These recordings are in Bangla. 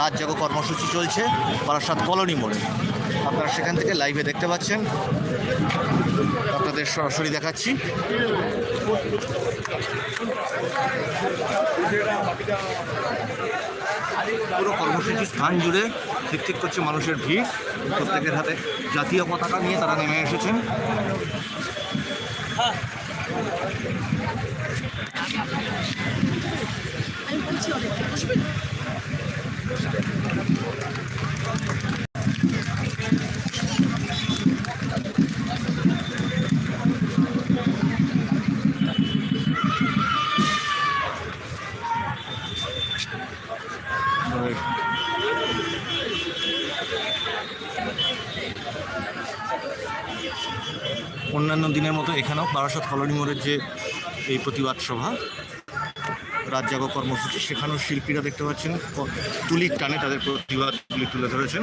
রাত জাগো কর্মসূচি চলছে বারাসাত কলোনি মোড়ে। আপনারা সেখান থেকে লাইভে দেখতে পাচ্ছেন। আপনাদের সরাসরি দেখাচ্ছি। পুরো কর্মসূচি স্থান জুড়ে ঠিক করছে মানুষের ভিড়। প্রত্যেকের হাতে জাতীয় পতাকা নিয়ে তারা নেমে এসেছেন। অন্যান্য দিনের মতো এখানেও বারাসাত কলোনি মোড়ের যে এই প্রতিবাদ সভা রাত জাগো কর্মসূচি। সেখানেও শিল্পীরা দেখতে পাচ্ছেন তুলির টানে তাদের প্রতিবাদগুলি তুলে ধরেছেন।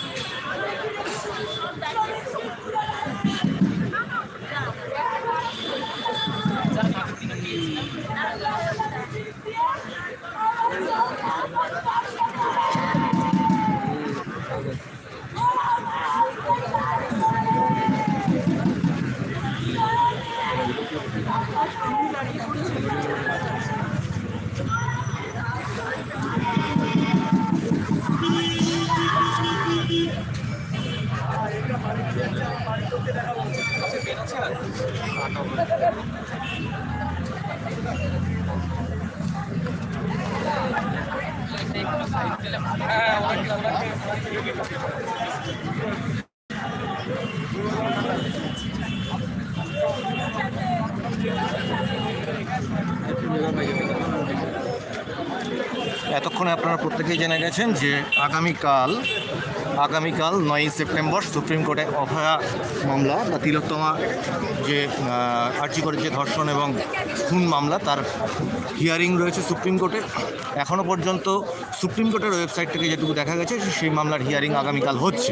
এতক্ষণ আপনারা প্রত্যেকেই জেনে গেছেন যে আগামীকাল আগামীকাল নয়ই সেপ্টেম্বর সুপ্রিম কোর্টে অভয়া মামলা বা তিলোত্তমা যে আর্যিকরের যে ধর্ষণ এবং খুন মামলা, তার হিয়ারিং রয়েছে সুপ্রিম কোর্টে। এখনও পর্যন্ত সুপ্রিম কোর্টের ওয়েবসাইট থেকে যেটুকু দেখা গেছে, সেই মামলার হিয়ারিং আগামীকাল হচ্ছে।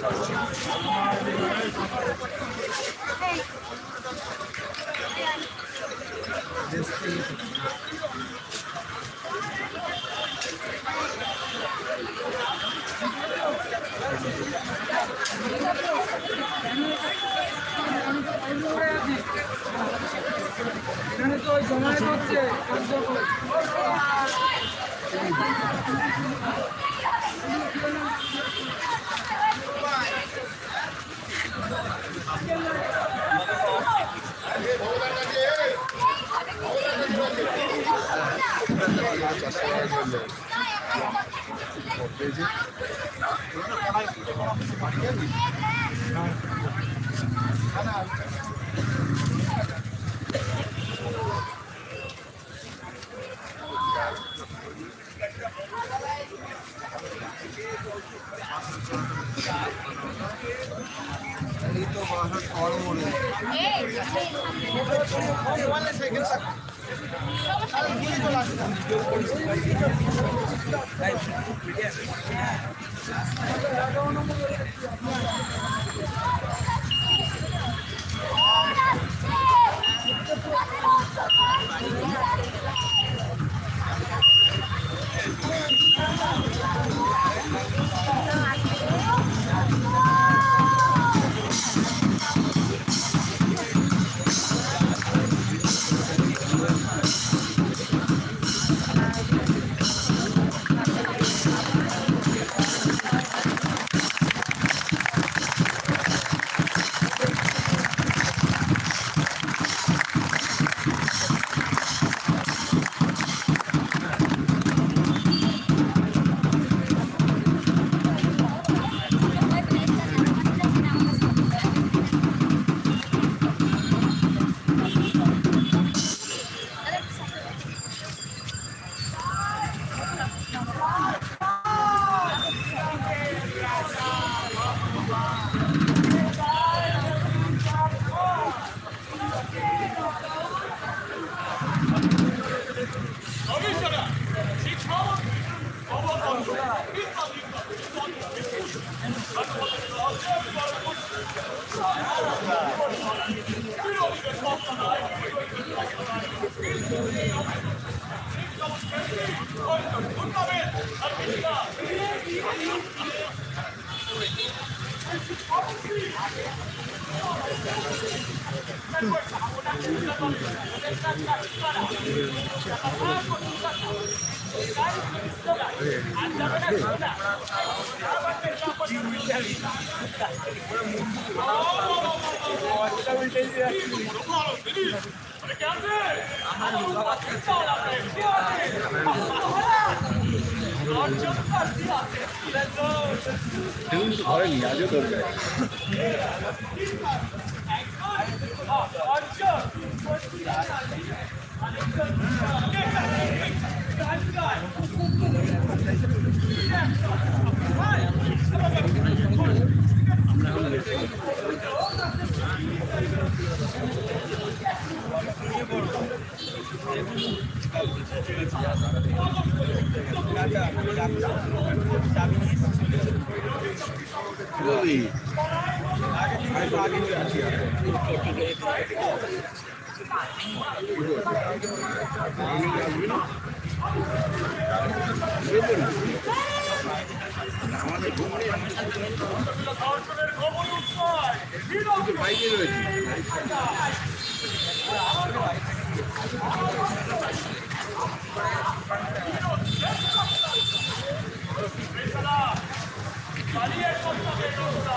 Hey. ঘরে নিয়ে আসো তোর Really? I can try to get you. আমাদের ঘুমনি বাইরে রয়েছে পালিয়ে সত্য বেরোতা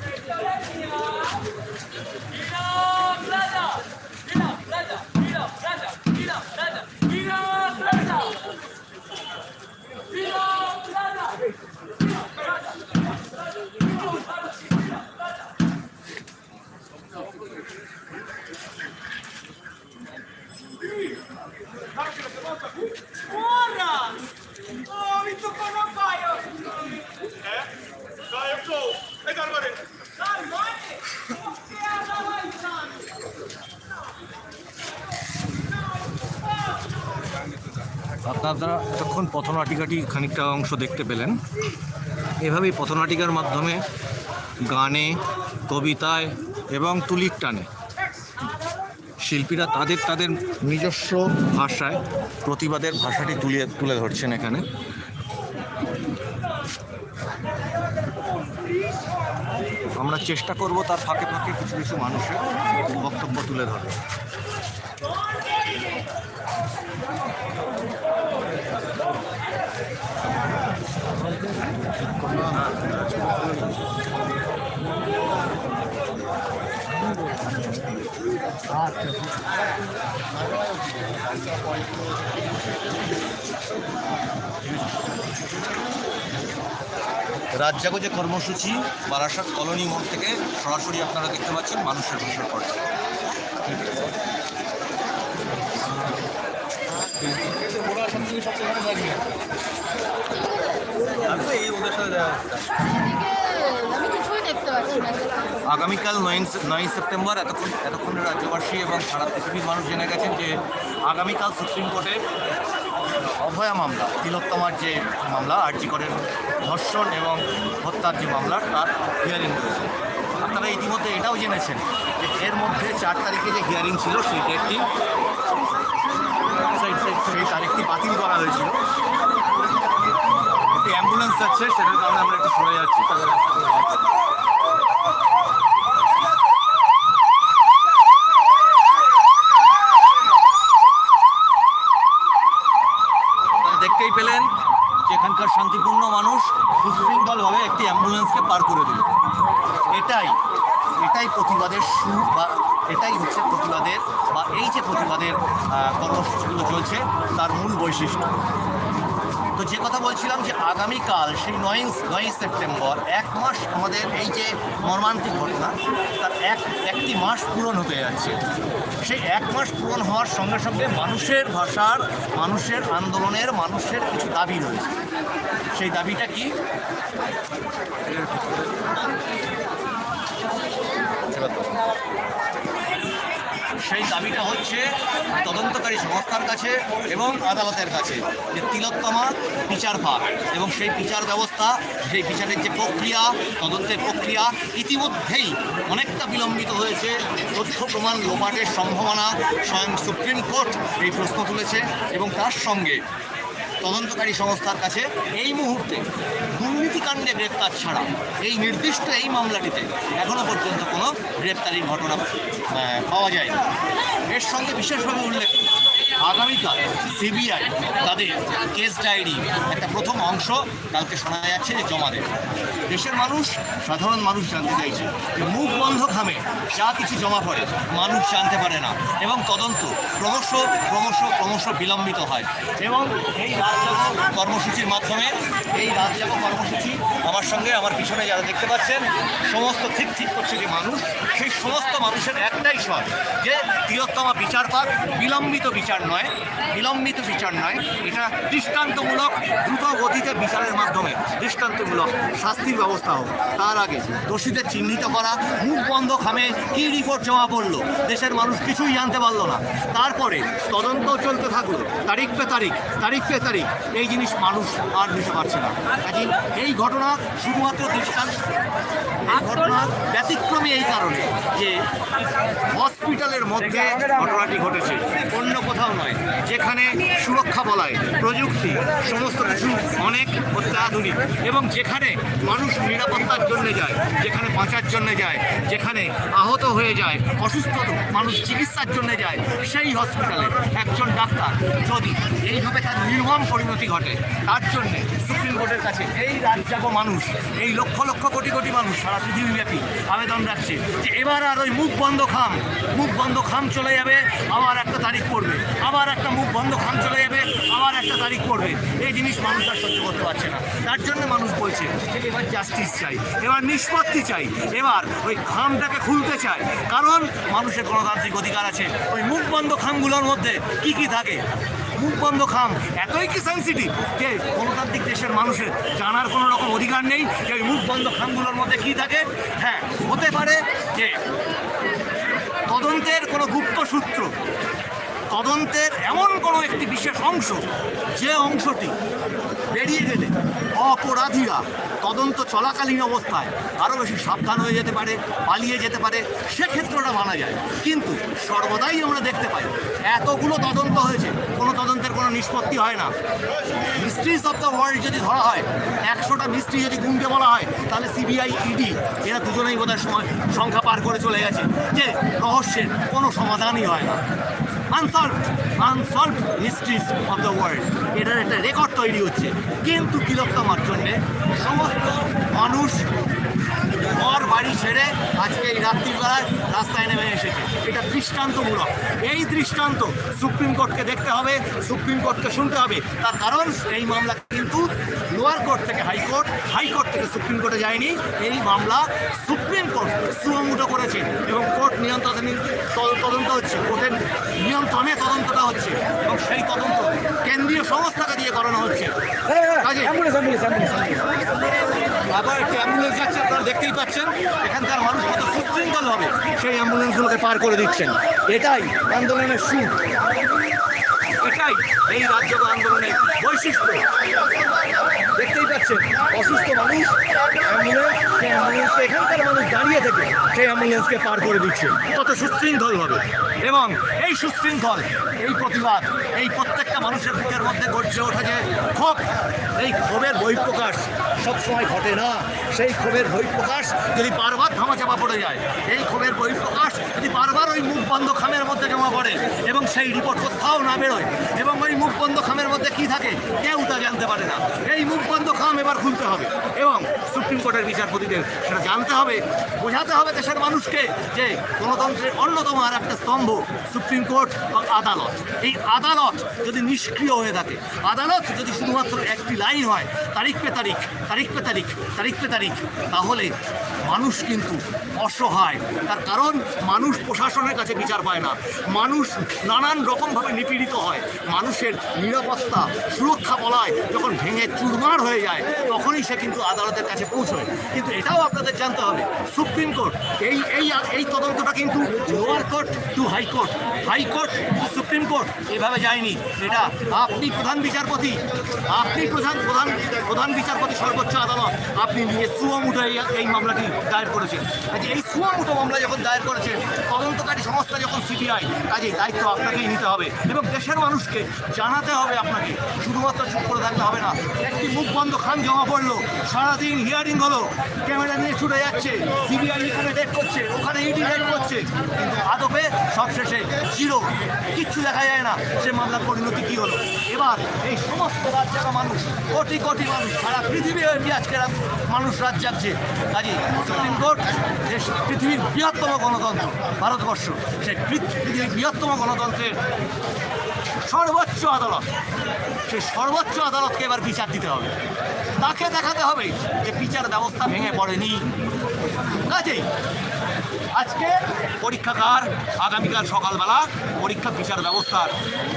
পথনাটিকাটি খানিকটা অংশ দেখতে পেলেন। এভাবেই পথনাটিকার মাধ্যমে গানে, কবিতায় এবং তুলির টানে শিল্পীরা তাদের তাদের নিজস্ব ভাষায় প্রতিবাদের ভাষাটি তুলে তুলে ধরছেন এখানে। আমরা চেষ্টা করব তার ফাঁকে ফাঁকে কিছু কিছু মানুষের বক্তব্য তুলে ধরে রাজ্জাগো যে কর্মসূচি বারাসাত কলোনি মোড় থেকে সরাসরি আপনারা দেখতে পাচ্ছেন মানুষের পর। এদিকে আমি কিছুই দেখতে পাচ্ছি না আগামীকাল নয় নয় সেপ্টেম্বর, এতক্ষণ এতক্ষণ রাজ্যবাসী এবং সারা পৃথিবীর মানুষ জেনে গেছেন যে আগামীকাল সুপ্রিম কোর্টে অভয়া মামলা, তিলোত্তমার যে মামলা, আর্জি করেন ধর্ষণ এবং হত্যার যে মামলা, তার হিয়ারিং রয়েছে। আপনারা ইতিমধ্যে এটাও জেনেছেন যে এর মধ্যে চার তারিখে যে হিয়ারিং ছিল, সেই ডেটটি সেই- তারিখটি বাতিল করা হয়েছিল। একটি অ্যাম্বুলেন্স যাচ্ছে, সেটার কারণে আমরা একটু সরে যাচ্ছি। তাদের রাস্তা করে যাওয়ার জন্য। আপনারা দেখতেই পেলেন যে এখানকার শান্তিপূর্ণ মানুষ সুশৃঙ্খলভাবে একটি অ্যাম্বুলেন্সকে পার করে দিল। এটাই এটাই প্রতিবাদের সুর বা এটাই হচ্ছে প্রতিবাদের বা এই যে প্রতিবাদের কর্মসূচিগুলো চলছে, তার মূল বৈশিষ্ট্য। তো যে কথা বলছিলাম যে আগামীকাল সেই নয় নয় সেপ্টেম্বর, এক মাস আমাদের এই যে মর্মান্তিক ঘটনা, তার এক, একটি মাস পূরণ হতে যাচ্ছে। সেই এক মাস পূরণ হওয়ার সঙ্গে সঙ্গে মানুষের ভাষার, মানুষের আন্দোলনের, মানুষের কিছু দাবি রয়েছে। সেই দাবিটা কি? সেই দাবিটা হচ্ছে তদন্তকারী সংস্থার কাছে এবং আদালতের কাছে যে তিলোত্তমা বিচার পাক এবং সেই বিচার ব্যবস্থা, সেই বিচারের যে প্রক্রিয়া, তদন্তের প্রক্রিয়া ইতিমধ্যেই অনেকটা বিলম্বিত হয়েছে। তথ্য প্রমাণ লোপাটের সম্ভাবনা স্বয়ং সুপ্রিম কোর্ট এই প্রশ্ন তুলেছে এবং তার সঙ্গে তদন্তকারী সংস্থার কাছে এই মুহূর্তে দুর্নীতিকাণ্ডে গ্রেপ্তার ছাড়া এই নির্দিষ্ট এই মামলাটিতে এখনও পর্যন্ত কোনো গ্রেপ্তারির ঘটনা পাওয়া যায়নি। এর সঙ্গে বিশেষভাবে উল্লেখ আগামীকাল সিবিআই তাদের কেস ডায়েরি একটা প্রথম অংশ কালকে শোনা যাচ্ছে যে জমা দেবে। দেশের মানুষ, সাধারণ মানুষ জানতে চাইছে যে মুখ বন্ধ খামে যা কিছু জমা পড়ে, মানুষ জানতে পারে না এবং তদন্ত ক্রমশ ক্রমশ ক্রমশ বিলম্বিত হয় এবং এই রাজজাগো কর্মসূচির মাধ্যমে, এই রাজজাগো কর্মসূচি আমার সঙ্গে, আমার পিছনে যারা দেখতে পাচ্ছেন, সমস্ত ঠিক ঠিক করছে যে মানুষ, সেই সমস্ত মানুষের একটাই স্বর যে তিলোত্তমা বিচার পাক, বিলম্বিত বিচার নয় বিলম্বিত বিচার নয়, এটা দৃষ্টান্তমূলক দ্রুত গতিতে বিচারের মাধ্যমে দৃষ্টান্তমূলক শাস্তির ব্যবস্থা হোক তার আগে দোষীদের চিহ্নিত করা, মুখ বন্ধ খামে কী রিপোর্ট জমা পড়ল, দেশের মানুষ কিছুই জানতে পারল না। তারপরে তদন্ত চলতে থাকল তারিখ পে তারিখ তারিখ পে তারিখ, এই জিনিস মানুষ আর নিতে পারছে না। কাজে এই ঘটনা শুধুমাত্র দৃষ্টান্ত ঘটনা ব্যতিক্রমী এই কারণে যে হসপিটালের মধ্যে ঘটনাটি ঘটেছে, অন্য কোথাও নয় যেখানে সুরক্ষা বলায়, প্রযুক্তি, সমস্ত কিছু অনেক অত্যাধুনিক। এবং যেখানে মানুষ নিরাপত্তার জন্য যায়, যেখানে বাঁচার জন্য যায়, যেখানে আহত হয়ে যায়, অসুস্থ মানুষ চিকিৎসার জন্য যায়, সেই হসপিটালে একজন ডাক্তার যদি এইভাবে তার নির্মম পরিণতি ঘটে, তার জন্যে সুপ্রিম কোর্টের কাছে এই রাজ্যাগ মানুষ, এই লক্ষ লক্ষ কোটি কোটি মানুষ সারা পৃথিবীব্যাপী আবেদন রাখছে যে এবার আর ওই মুখ বন্ধ খাম, মুখ বন্ধ খাম চলে যাবে, আবার একটা তারিখ পড়বে। আবার একটা মুখ বন্ধ খাম চলে যাবে, আবার একটা তারিখ পড়বে। এই জিনিস মানুষ আর সহ্য করতে পারছে না। তার জন্য মানুষ বলছে এবার জাস্টিস চাই, এবার নিষ্পত্তি চাই, এবার ওই খামটাকে খুলতে চায় কারণ মানুষের গণতান্ত্রিক অধিকার আছে। ওই মুখ বন্ধ খামগুলোর মধ্যে কি কি থাকে? মুখ বন্ধ খাম এতই কি সেন্সিটিভ যে গণতান্ত্রিক দেশের মানুষের জানার কোনো রকম অধিকার নেই, যে ওই মুখ বন্ধ খামগুলোর মধ্যে কি থাকে? হ্যাঁ হতে পারে যে তদন্তের কোনো গুপ্ত সূত্র তদন্তের এমন কোনো একটি বিশেষ অংশ, যে অংশটি বেরিয়ে গেলে অপরাধীরা তদন্ত চলাকালীন অবস্থায় আরও বেশি সাবধান হয়ে যেতে পারে, পালিয়ে যেতে পারে সেক্ষেত্রে ওটা মানা যায়। কিন্তু সর্বদাই আমরা দেখতে পাই, এতগুলো তদন্ত হয়েছে, কোনো তদন্তের কোনো নিষ্পত্তি হয় না। মিস্ট্রিজ অফ দ্য ওয়ার্ল্ড যদি ধরা হয়, একশোটা মিস্ট্রি যদি গুনতে বলা হয়, তাহলে সিবিআই ইডি এরা দুজনেই বোধহয় সময় সংখ্যা পার করে চলে গেছে, যে রহস্যের কোনো সমাধানই হয় না। Unsolved unsolved mysteries of the world এটার একটা রেকর্ড তৈরি হচ্ছে। কিন্তু তিলোত্তমার জন্যে? সমস্ত মানুষ ঘর, বাড়ি ছেড়ে আজকে এই রাত্রিবেলায় রাস্তায় নেমে এসেছে। এটা দৃষ্টান্তমূলক। এই দৃষ্টান্ত সুপ্রিম কোর্টকে দেখতে হবে, সুপ্রিম কোর্টকে শুনতে হবে। তার কারণ, এই মামলা কিন্তু লোয়ার কোর্ট থেকে হাইকোর্ট হাইকোর্ট থেকে সুপ্রিম কোর্টে যায়নি। এই মামলা সুপ্রিম কোর্ট সুমুটো করেছে এবং কোর্ট নিয়ন্ত্রণে তদন্ত হচ্ছে। কোর্টের নিয়ন্ত্রণে তদন্তটা হচ্ছে এবং সেই তদন্ত কেন্দ্রীয় সংস্থাকে দিয়ে করানো হচ্ছে। কাজে আবার একটি অ্যাম্বুলেন্স যাচ্ছে আপনারা দেখতেই পাচ্ছেন। এখানকার মানুষ কত সুশৃঙ্খল হবে। সেই অ্যাম্বুলেন্সগুলোকে পার করে দিচ্ছেন। এটাই আন্দোলনের সুর। এটাই এই রাজ্য আন্দোলনের বৈশিষ্ট্য। দেখতেই পাচ্ছেন, অসুস্থ মানুষ, অ্যাম্বুলেন্স, সেই অ্যাম্বুলেন্সকে এখানকার মানুষ দাঁড়িয়ে থেকে সেই অ্যাম্বুলেন্সকে পার করে দিচ্ছে। কত সুশৃঙ্খল হবে এবং এই সুশৃঙ্খল, এই প্রতিবাদ, এই প্রত্যেকটা মানুষের বুকের মধ্যে গড়ছে ওঠা যে ক্ষোভ। এই ক্ষোভের বহিঃপ্রকাশ সবসময় ঘটে না। সেই ক্ষোভের বহিঃপ্রকাশ যদি বারবার ধামাচাপা পড়ে যায়, এই ক্ষোভের বহিঃপ্রকাশ যদি বারবার ওই মুখ বন্ধ খামের মধ্যে জমা পড়ে এবং সেই রিপোর্ট কোথাও না বেরোয় এবং ওই মুখ বন্ধ খামের মধ্যে কি থাকে? কেউ তা জানতে পারে না। এই মুখ বন্ধ খাম এবার খুলতে হবে। এবং সুপ্রিম কোর্টের বিচারপতিদের সেটা জানতে হবে, বোঝাতে হবে দেশের মানুষকে যে গণতন্ত্রের অন্যতম আর একটা স্তম্ভ সুপ্রিম কোর্ট বা আদালত। এই আদালত যদি নিষ্ক্রিয় হয়ে থাকে, আদালত যদি শুধুমাত্র একটি লাইন হয়, তারিখ পে তারিখ তারিখ পে তারিখ তারিখ পে তারিখ, তাহলে মানুষ কিন্তু অসহায়। তার কারণ, মানুষ প্রশাসনের কাছে বিচার পায় না। মানুষ নানান রকমভাবে নিপীড়িত হয়। মানুষের নিরাপত্তা সুরক্ষা বলায় যখন ভেঙে চুরমার হয়ে যায়, তখনই সে কিন্তু আদালতের কাছে পৌঁছয়। কিন্তু এটাও আপনাদের জানতে হবে, সুপ্রিম কোর্ট, এই এই এই তদন্তটা কিন্তু lower court to high court high court to supreme court এভাবে যায়নি। এটা আপনি প্রধান বিচারপতি, আপনি প্রধান প্রধান প্রধান বিচারপতি, সর্বোচ্চ আদালত, আপনি নিয়ে সুয়ামুটো এই এই মামলাটি দায়ের করেছেন। কাজে এই সুয়ামুটো মামলা যখন দায়ের করেছেন, তদন্তকারী সংস্থা যখন সিবিআই কাজে দায়িত্ব আপনাকেই নিতে হবে এবং দেশের মানুষকে জানাতে হবে আপনাকে। শুধুমাত্র চুপ করে থাকলে হবে না। একটি মুখ বন্ধ, খান জমা পড়ল। সারাদিন হিয়ারিং হলো। ক্যামেরা নিয়ে ছুটে যাচ্ছে। সিবিআই এখানে ডেট করছে। ওখানে ইডি ডেট করছে। কিন্তু আদপে সবশেষে জিরো কিচ্ছু দেখা যায় না। সে মামলার পরিণতি কী হলো? এবার এই সমস্ত রাজ্যের মানুষ, কোটি কোটি মানুষ, সারা পৃথিবী আজকে মানুষ রাত যাচ্ছে কাজে সুপ্রিম কোর্ট যে পৃথিবীর বৃহত্তম গণতন্ত্র, ভারতবর্ষ সেই পৃথিবীর বৃহত্তম গণতন্ত্রের সর্বোচ্চ আদালত। সেই সর্বোচ্চ আদালতকে এবার বিচার দিতে হবে। তাকে দেখাতে হবে যে বিচার ব্যবস্থা ভেঙে পড়েনি। কাজেই আজকে পরীক্ষাকার আগামীকাল সকালবেলা পরীক্ষা বিচার ব্যবস্থার,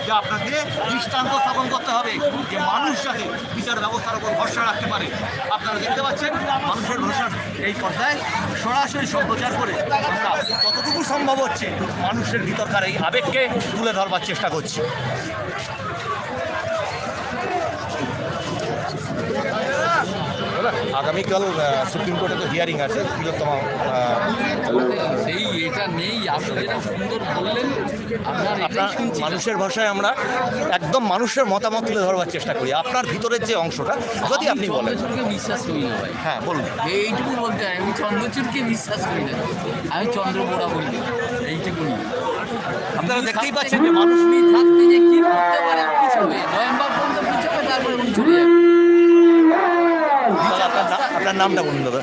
যা আপনাকে দৃষ্টান্ত স্থাপন করতে হবে যে মানুষ যাতে বিচার ব্যবস্থার উপর ভরসা রাখতে পারে। আপনারা দেখতে পাচ্ছেন, মানুষের ভরসা এই পর্দায় সরাসরি সম্প্রচার করে আমরা যতটুকু সম্ভব হচ্ছে মানুষের ভিতরকার এই আবেগকে তুলে ধরবার চেষ্টা করছি। আগামীকাল সুপ্রিম কোর্টে তো হিয়ারিং আছে সেই এটা নেই আপনি যেটা সুন্দর বললেন আপনার আপনার মানুষের ভাষায় আমরা একদম মানুষের মতামত তুলে ধরবার চেষ্টা করি। আপনার ভিতরের যে অংশটা যদি আপনি বলেন। বিশ্বাস করি না ভাই। হ্যাঁ বলুন। এইটুকু বলতে আমি চন্দ্রচূড়কে বিশ্বাস করি না। আমি চন্দ্রবোড়া বলি এইটুকুনি আপনারা দেখতেই পাচ্ছেন যে মানুষ থাকতে যে কি করতে পারে? নভেম্বর পর্যন্ত তারপরে উনি চলে যাবে আপনার নামটা বলুন দাদা।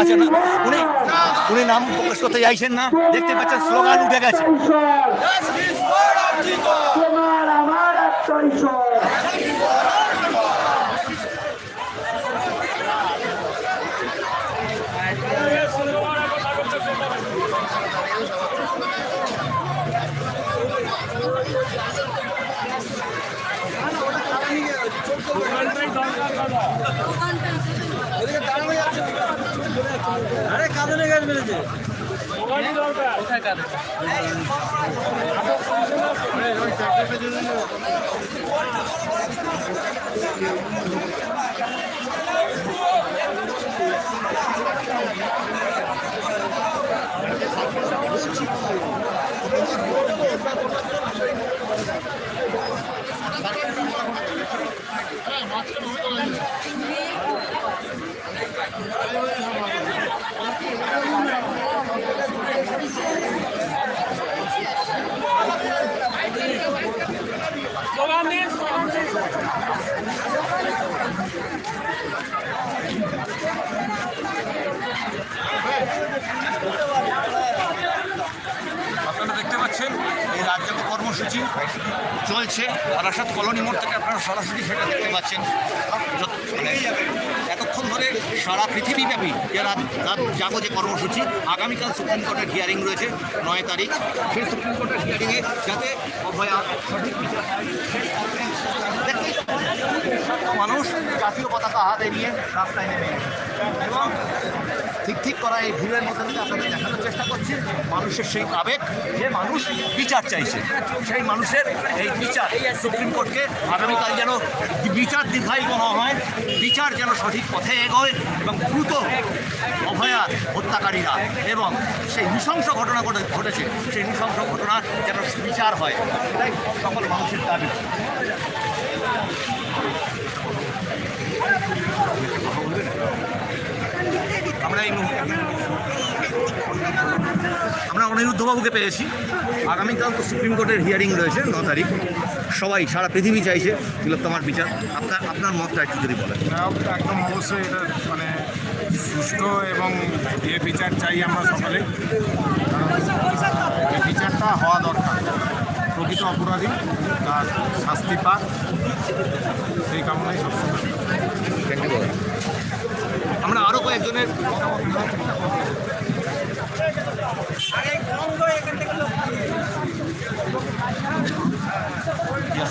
আচ্ছা না? উনি উনি নাম প্রকাশ করতে চাইছেন না। দেখতে পাচ্ছেন স্লোগান উঠে গেছে। তোমার আমার আত্মৈশ্বর দোকানটা আপনারা দেখতে পাচ্ছেন এই রাজ্যকে কর্মসূচি চলছে। বারাসাত কলোনি মোড় থেকে আপনারা সরাসরি সেটা দেখতে পাচ্ছেন। মানে এতক্ষণ ধরে সারা পৃথিবীব্যাপী যে রাত রাত জাগো যে কর্মসূচি, আগামীকাল সুপ্রিম কোর্টের হিয়ারিং রয়েছে নয় তারিখ। সেই সুপ্রিম কোর্টের হিয়ারিংয়ে যাতে সঠিক মানুষ জাতীয় পতাকা হাতে নিয়ে রাস্তায় নেমে এবং ঠিক ঠিক করা এই ভিড়ের মধ্যে থেকে আপনাদের দেখানোর চেষ্টা করছি। মানুষের সেই আবেগ, যে মানুষ বিচার চাইছে। সেই মানুষের এই বিচার সুপ্রিম কোর্টকে আগামীকাল যেন বিচার দীর্ঘায়িত না হয়, বিচার যেন সঠিক পথে এগোয় এবং দ্রুত অভয়ার হত্যাকারীরা এবং সেই নৃশংস ঘটনা ঘটে ঘটেছে, সেই নৃশংস ঘটনা যেন বিচার হয়। এটাই সকল মানুষের দাবি। মুহূর্তে আমরা অনিরুদ্ধবাবুকে পেয়েছি। আগামীকাল তো সুপ্রিম কোর্টের হিয়ারিং রয়েছে ন তারিখ। সবাই সারা পৃথিবী চাইছে তিলোত্তমার বিচার। আপনার আপনার মতটা একটু যদি বলেন। একদম অবশ্যই এটা মানে সুষ্ঠু এবং এ বিচার চাই আমরা সকলে। এই বিচারটা হওয়া দরকার। প্রকৃত অপরাধী তার শাস্তি পাক। সেই কামনাই সবসময়। আমরা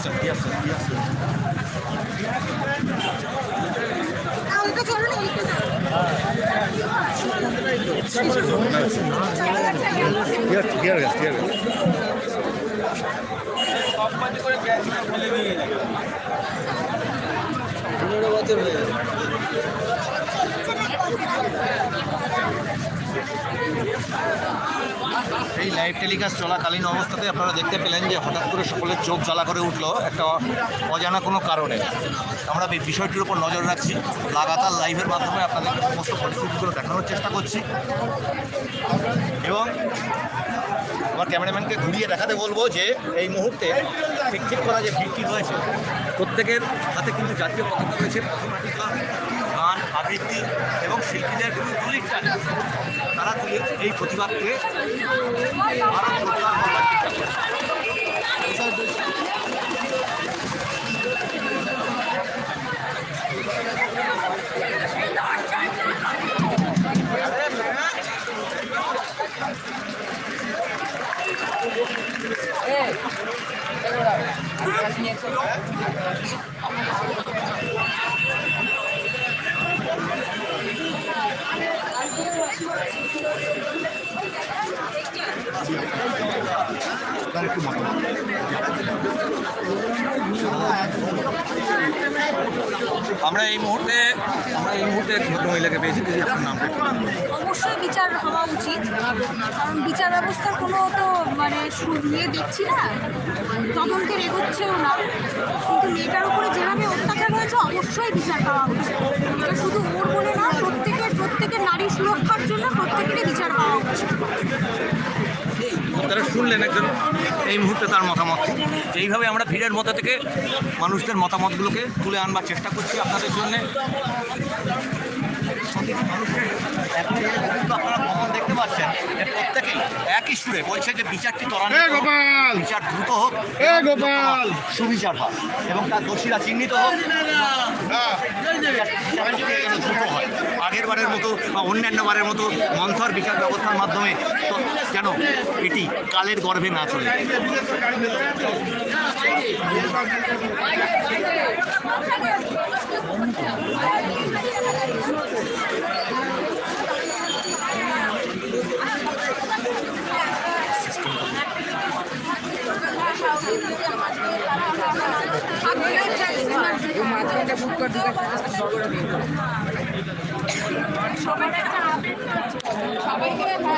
sir. Yes, sir. Yes, sir. Here, here, yes, live telecast চলাকালীন অবস্থাতে আপনারা দেখতে পেলেন যে হঠাৎ করে সকলের চোখ জ্বালা করে উঠল একটা অজানা কোনো কারণে। আমরা এই বিষয়টির উপর নজর রাখছি। লাগাতার লাইভের মাধ্যমে আপনাদেরকে সমস্ত পরিস্থিতিগুলো দেখানোর চেষ্টা করছি। এবং আমার ক্যামেরাম্যানকে ঘুরিয়ে দেখাতে বলব যে এই মুহূর্তে ঠিক ঠিক করা যে ভিড়টি রয়েছে প্রত্যেকের হাতে কিন্তু জাতীয় পতাকা রয়েছে। আবৃত্তি এবং শিল্পীদের কিন্তু তুলির টানে তারা তুলে এই প্রতিবাদকে একটু মতামত আমরা এই মুহূর্তে, আমরা এই মুহূর্তে ভদ্রমহিলাকে পেয়েছি দিদি আপনার নামটা অবশ্যই বিচার হওয়া উচিত, কারণ বিচার ব্যবস্থার কোনো তো মানে শুনিয়ে দেখছি না তদন্তের এগোচ্ছেও না। কিন্তু মেয়েটার উপরে যেভাবে অত্যাচার হয়েছে, অবশ্যই বিচার পাওয়া উচিত। এটা শুধু ওর বলে না প্রত্যেকের প্রত্যেকের নারী সুরক্ষার জন্য প্রত্যেকেরই বিচার পাওয়া উচিত। আপনারা শুনলেন একজন এই মুহূর্তে তার মতামত। এইভাবে আমরা ভিড়ের মতো থেকে মানুষদের মতামতগুলোকে তুলে আনবার চেষ্টা করছি আপনাদের জন্য। আপনারা কখন দেখতে পাচ্ছেন যে প্রত্যেকেই একই সুরে বলছে যে বিচারটি ত্বরান্বিত গোপাল! বিচার দ্রুত হোক গোপাল! সুবিচার হোক এবং তার দোষীরা চিহ্নিত হোক। আগের বারের মতো বা অন্যান্য বারের মতো মন্থর বিকাশ ব্যবস্থার মাধ্যমে কেন এটি কালের গর্ভে না চলে? শুক্র দুর্গা সবাইকে